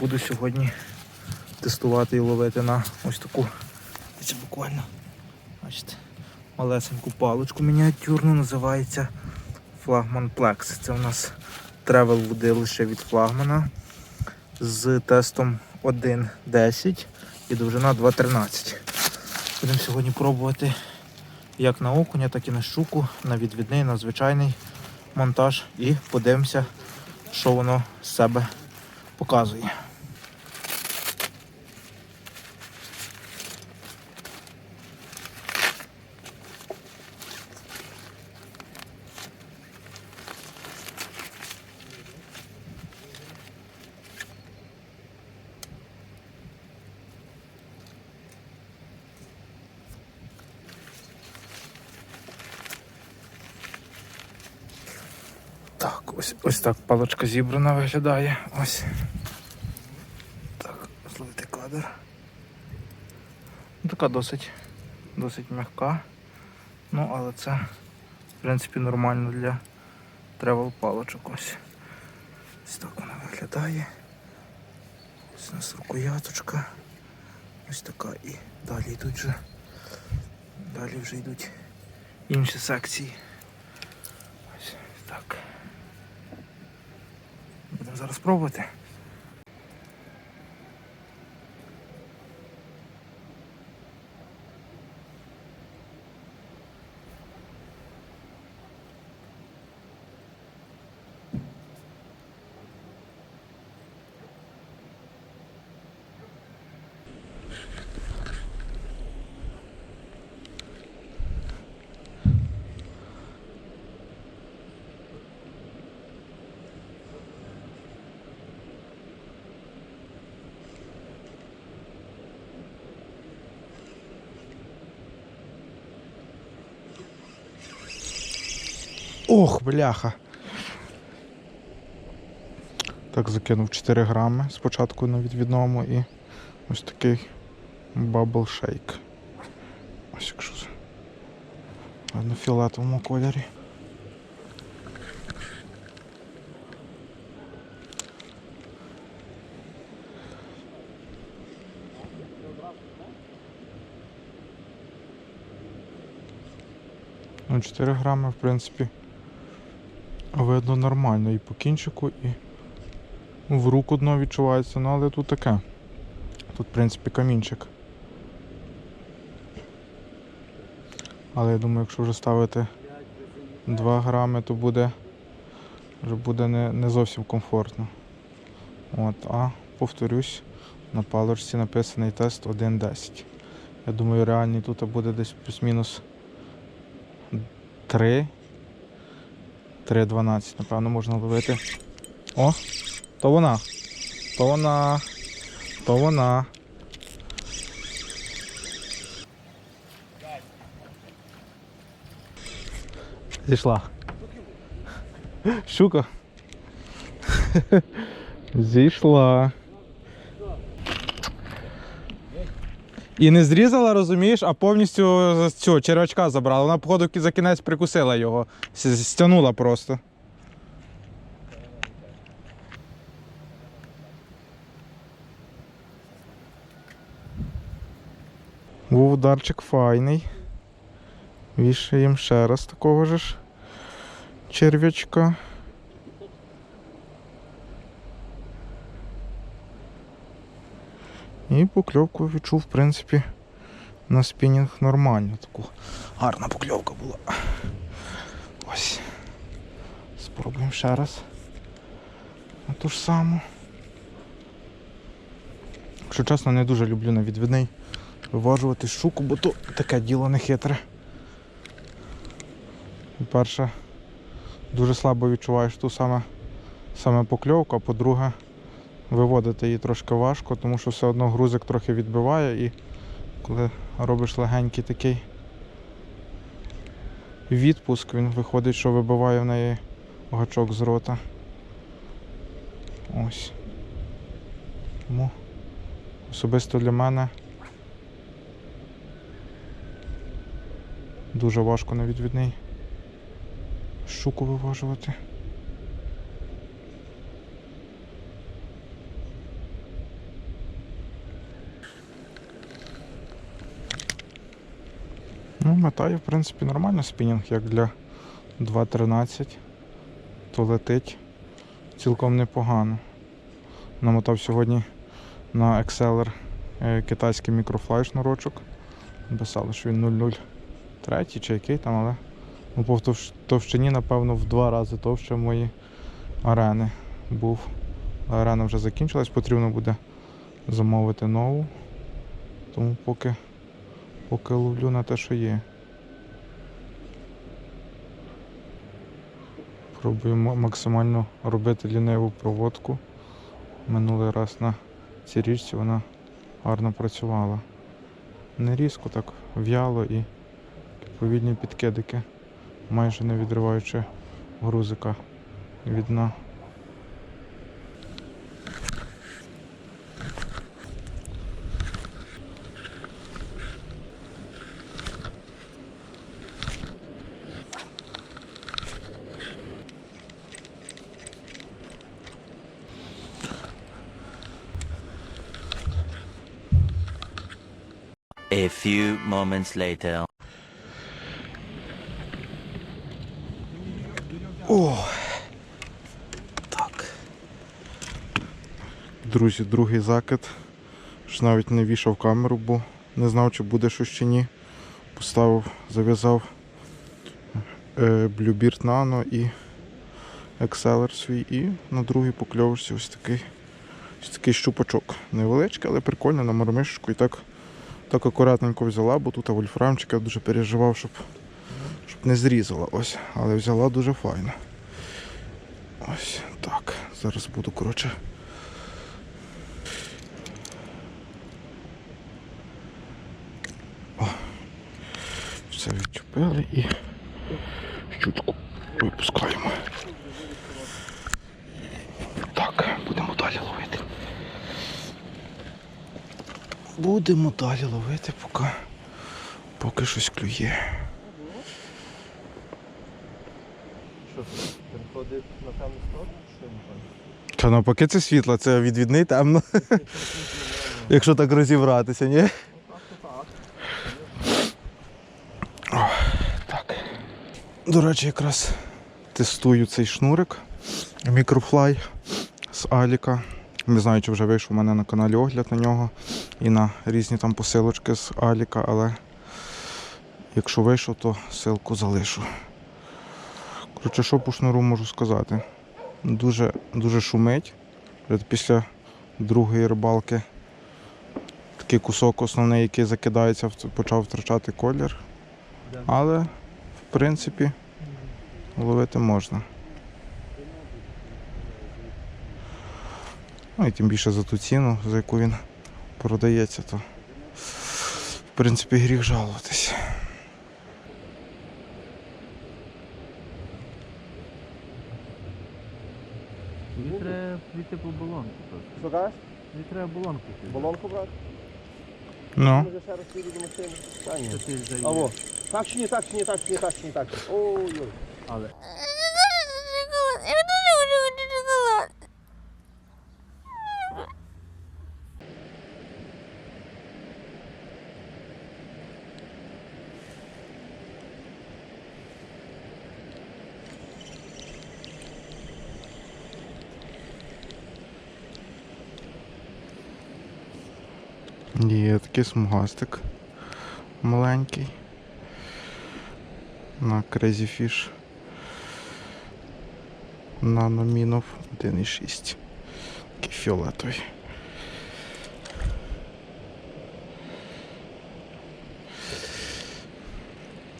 буду сьогодні тестувати і ловити на ось таку це буквально бачите, малесеньку паличку мініатюрну, називається флагман Plex. Це у нас тревел води лише від флагмана з тестом 1.10 і довжина 2.13. Будемо сьогодні пробувати як на окуня, так і на щуку, на відвідний, на звичайний монтаж і подивимося, що воно з себе показує. Так, ось, ось так паличка зібрана виглядає. Ось. Так, зловити кадр. Ну, Така досить, досить м'яка. Ну, але це, в принципі, нормально для тревел паличок. Ось. Ось так вона виглядає. Ось у нас рукояточка. Ось така і далі йдуть вже. Далі вже йдуть інші секції. Ось так. Зараз пробувати. Ох, бляха. Так, закинув 4 грами спочатку на відвідному і ось такий бабл шейк. Ось якщо з- на фіолетовому кольорі. Ну, 4 грами, в принципі, видно нормально і по кінчику, і в руку дно відчувається, ну але тут таке. Тут, в принципі, камінчик. Але я думаю, якщо вже ставити 2 грами, то буде вже буде не, не зовсім комфортно. От, а повторюсь, на палочці написаний тест 1.10. Я думаю, реальний тут буде десь плюс-мінус 3. 3.12, напевно, можна ловити. О! То вона. То вона. То вона. Зійшла. Щука. Зійшла. І не зрізала, розумієш, а повністю з червячка забрала. Вона, походу, за кінець прикусила його. Стягнула просто. Був ударчик файний. Вішаємо ще раз такого ж черв'ячка. І покльовку відчув, в принципі, на спінінг нормально. Таку гарна покльовка була. Ось. Спробуємо ще раз. На ту ж саму. Якщо чесно, не дуже люблю на відвідний виважувати щуку, бо то таке діло не хитре. По-перше, дуже слабо відчуваєш ту саме, саме покльовку, а по-друге, виводити її трошки важко, тому що все одно грузик трохи відбиває і коли робиш легенький такий відпуск, він виходить, що вибиває в неї гачок з рота. Ось. Тому особисто для мене дуже важко на відвідний щуку виважувати. Ну, мотає, в принципі, нормально спінінг, як для 2.13, то летить цілком непогано. Намотав сьогодні на Exceler е, китайський мікрофлай шнурочок. Писали, що він 003 чи який там, але ну, по товщині, напевно, в два рази товще мої арени був. Арена вже закінчилась, потрібно буде замовити нову. Тому поки, поки ловлю на те, що є. Пробую ма- максимально робити ліниву проводку. Минулий раз на цій річці вона гарно працювала. Не різко, так в'яло і відповідні підкидики, майже не відриваючи грузика від дна. A few moments later. О! Так. Друзі, другий закид. Ж навіть не вішав камеру, бо не знав, чи буде щось чи ні. Поставив, зав'язав е, Bluebeard Nano і Exceler свій і на другий покльовувався ось такий, ось такий щупачок. Невеличкий, але прикольно на мармишечку. І так, так акуратненько взяла, бо тут вольфрамчик, я дуже переживав, щоб, щоб не зрізала. Ось, але взяла дуже файно. Ось так. Зараз буду, коротше. О, все відчепили і щучку випускаємо. Так, будемо далі ловити. Будемо далі ловити, поки, поки щось клює. Що? Переходить на темну сторону, що не пам'ятаю? Та навпаки це світло, це відвідний темно. Якщо так розібратися, ні? О, так. До речі, якраз тестую цей шнурик мікрофлай з Аліка. Не знаю, чи вже вийшов у мене на каналі огляд на нього і на різні там посилочки з Аліка, але якщо вийшов, то ссылку залишу. Коротше, що по шнуру можу сказати? Дуже, дуже шумить. Після другої рибалки такий кусок основний, який закидається, почав втрачати колір. Але, в принципі, ловити можна. Ну і тим більше за ту ціну, за яку він продається, то в принципі гріх жалуватись. Мені треба прийти по балонку просто. Що кажеш? Мені треба балонку. Балонку брати? Ну, Може ще раз піду до машини? Та ні. Алло. Так чи ні, так чи ні, так чи ні, так чи ні, так. Ой-ой. Але Є такий смугастик маленький. На Crazy Fish. Наномінов 1,6. Такий фіолетовий.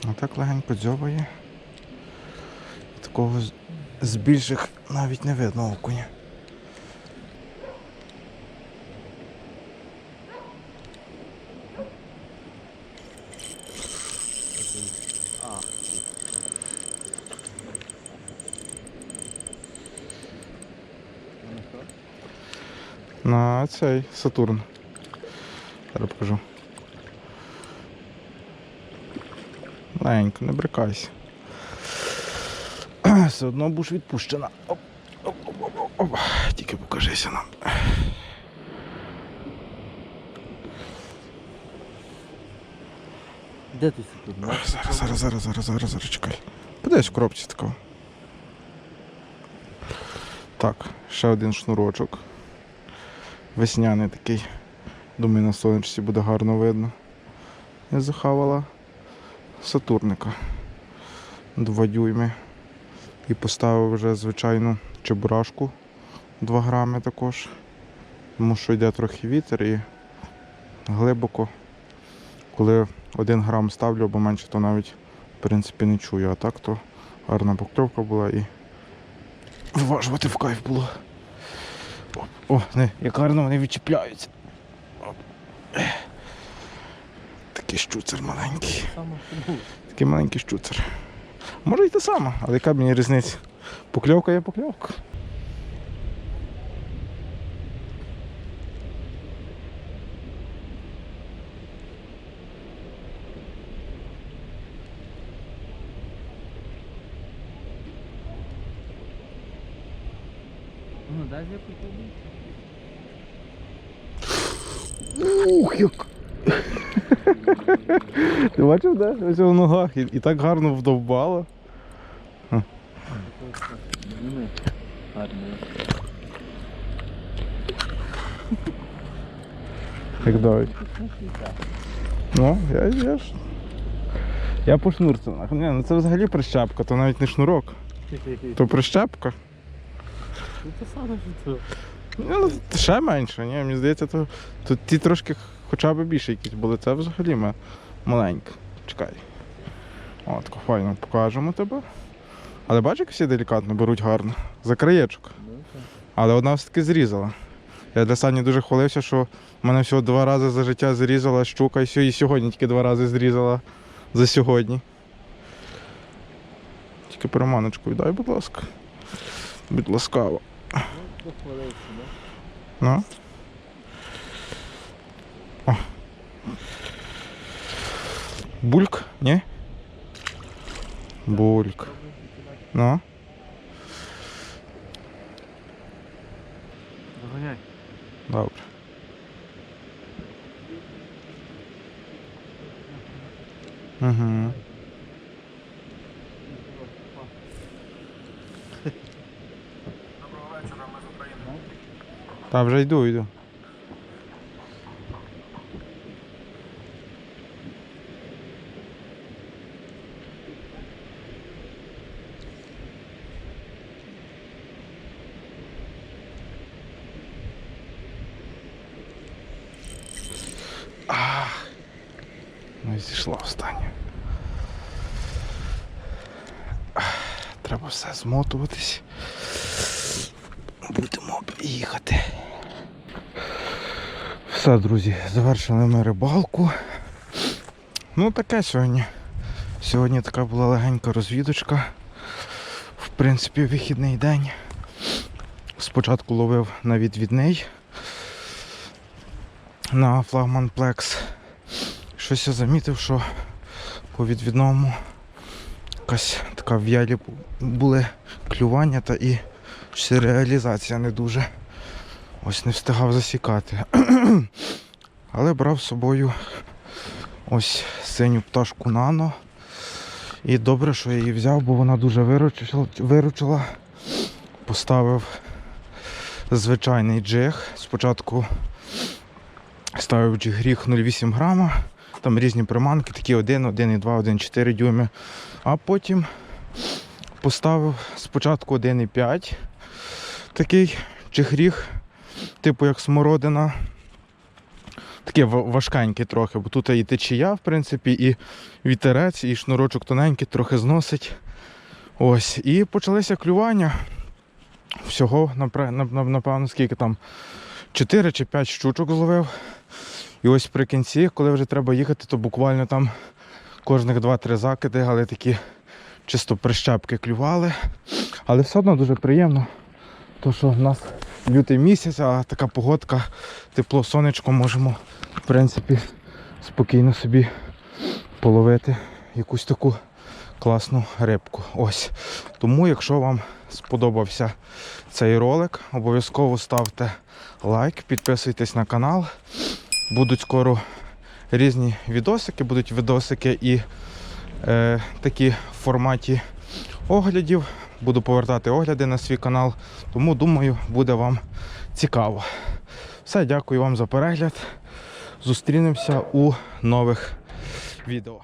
А так легенько дзьобає. Такого з більших навіть не видно окуня. На цей Сатурн. Зараз покажу. Маленько, не брикайся. Все одно будеш відпущена. Оп, оп, оп, оп, оп. Тільки покажися нам. Де ти? Ну, Зараз, зараз, зараз, зараз, зараз, зараз, чекай. Подивись в коробці такого. Так, ще один шнурочок. Весняний такий. Думаю, на сонечці буде гарно видно. Я захавала Сатурника. Два дюйми. І поставив вже звичайну чебурашку 2 грами також. Тому що йде трохи вітер і глибоко. Коли один грам ставлю або менше, то навіть в принципі не чую. А так то гарна покльовка була і зважувати в кайф було. О, не, як гарно вони відчіпляються. Такий щуцер маленький. Такий маленький щуцер. Може й те саме, але яка мені різниця? Покльовка є покльовка. Попробую. Ух, як. Ти бачив, де? Ось в ногах і, і так гарно вдовбало. Як давить. Ну, я, я ж. Я по шнурцю. нах- Ні, ну це взагалі прищепка, то навіть не шнурок, то прищепка. Ну, це саме це. Ну, ще менше, ні, мені здається, то, то ті трошки хоча б більше якісь були. Це взагалі ма- маленьке. Чекай. О, тако файно покажемо тебе. Але бачиш, як всі делікатно беруть гарно. За краєчок. Ну. Але одна все-таки зрізала. Я для Сані дуже хвалився, що в мене всього два рази за життя зрізала щука, і і сьогодні тільки два рази зрізала за сьогодні. Тільки переманочку віддай, будь ласка. Будь ласкаво. Ну, похвалився, да? Ну. О. Бульк, ні? Бульк. Ну. Доганяй. Добре. Угу. Та вже йду, йду. Ну і зійшла остання. Треба все змотуватись. Будемо їхати. Все, друзі, завершили ми рибалку. Ну таке сьогодні. Сьогодні така була легенька розвідочка. В принципі, вихідний день. Спочатку ловив на відвідний на флагман Plex. Щось я замітив, що по відвідному якась така в'ялі були клювання та і ще реалізація не дуже. Ось не встигав засікати. Але брав з собою ось синю пташку нано. І добре, що я її взяв, бо вона дуже виручила. Поставив звичайний джиг. Спочатку ставив джигріг 0,8 грама. Там різні приманки, такі 1, 1,2, 1,4 дюйми. А потім поставив спочатку 1,5 такий чехріг, типу як смородина. Таке важкеньке трохи, бо тут і течія, в принципі, і вітерець, і шнурочок тоненький, трохи зносить. Ось. І почалися клювання. Всього, напевно, скільки там 4 чи 5 щучок зловив. І ось при кінці, коли вже треба їхати, то буквально там кожних 2-3 закиди, але такі чисто прищепки клювали. Але все одно дуже приємно. То, що в нас лютий місяць, а така погодка, тепло, сонечко, можемо, в принципі, спокійно собі половити якусь таку класну рибку. Ось. Тому, якщо вам сподобався цей ролик, обов'язково ставте лайк, підписуйтесь на канал. Будуть скоро різні відосики, будуть відосики і е, такі в форматі оглядів. Буду повертати огляди на свій канал, тому думаю, буде вам цікаво. Все, дякую вам за перегляд. Зустрінемося у нових відео.